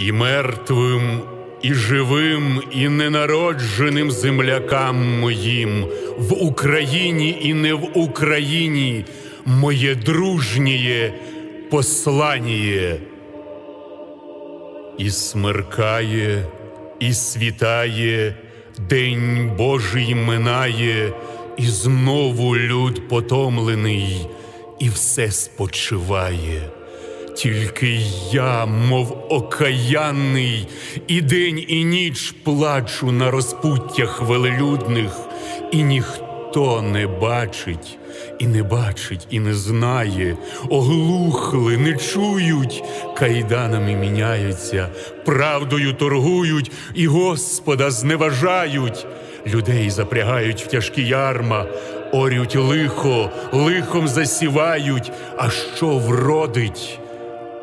і мертвим, і живим, і ненародженим землякам моїм в Україні і не в Україні, моє дружнє послання. І смеркає, і світає, день Божий минає, і знову люд потомлений, і все спочиває. Тільки я, мов окаянний, і день, і ніч плачу на розпуттях велелюдних, і ніхто не бачить, і не бачить, і не знає, оглухли, не чують, кайданами міняються, правдою торгують і Господа зневажають. Людей запрягають в тяжкі ярма, орють лихо, лихом засівають, а що вродить?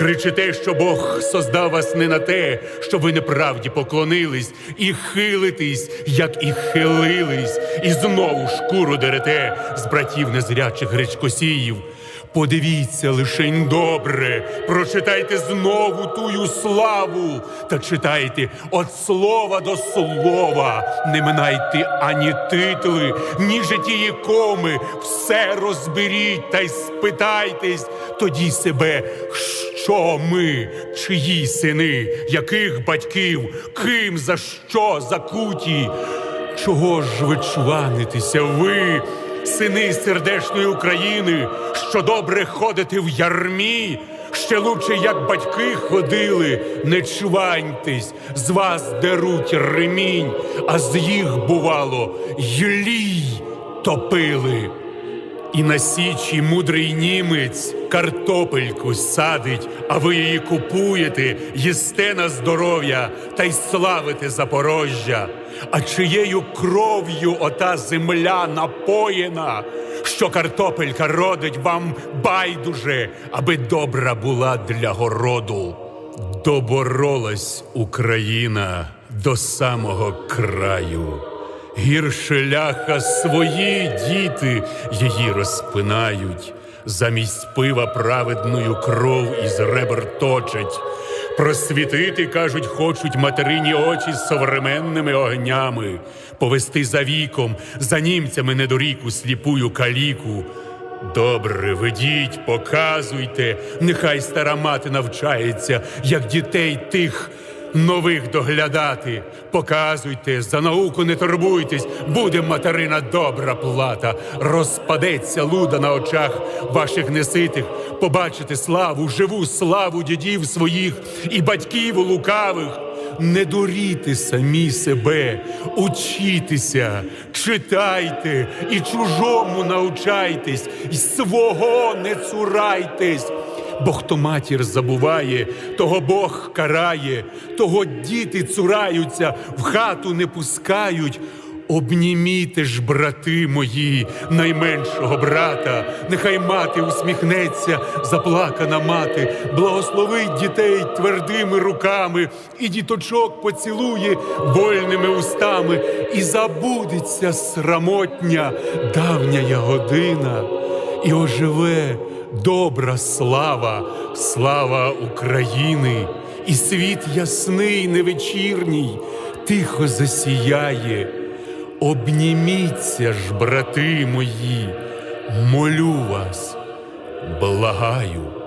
Кричите, що Бог создав вас не на те, щоб ви неправді поклонились, і хилитесь, як і хилились, і знову шкуру дерете з братів незрячих гречкосіїв. Подивіться лишень добре, прочитайте знову тую славу, та читайте від слова до слова, не минайте ані титли, ні житії коми, все розберіть та й спитайтесь тоді себе, що ми, чиї сини, яких батьків, ким за що закуті. Чого ж ви чванитеся, ви, сини сердешної України, що добре ходите в ярмі? Ще лучше, як батьки ходили, не чваньтесь, з вас деруть ремінь, а з їх, бувало, йлій топили. І на січі мудрий німець картопельку садить, а ви її купуєте, їсте на здоров'я та й славите Запорожжя. А чиєю кров'ю ота земля напоєна, що картопелька родить вам байдуже, аби добра була для городу. Доборолась Україна до самого краю. Гірше ляха свої діти її розпинають, замість пива праведною кров із ребер точать. Просвітити, кажуть, хочуть материні очі з современними огнями, повести за віком, за німцями недоріку сліпую каліку. Добре, ведіть, показуйте, нехай стара мати навчається, як дітей тих нових доглядати. Показуйте, за науку не турбуйтесь, буде материна добра плата. Розпадеться луда на очах ваших неситих. Побачите славу, живу славу дідів своїх і батьків лукавих. Не дуріте самі себе, учітеся, читайте і чужому научайтесь, і свого не цурайтесь. Бо хто матір забуває, того Бог карає, того діти цураються, в хату не пускають. Обніміте ж, брати мої, найменшого брата, нехай мати усміхнеться, заплакана мати, благословить дітей твердими руками, і діточок поцілує вольними устами, і забудеться срамотня давня година, і оживе добра слава, слава України, і світ ясний, невечірній, тихо засіяє. Обніміться ж, брати мої, молю вас, благаю.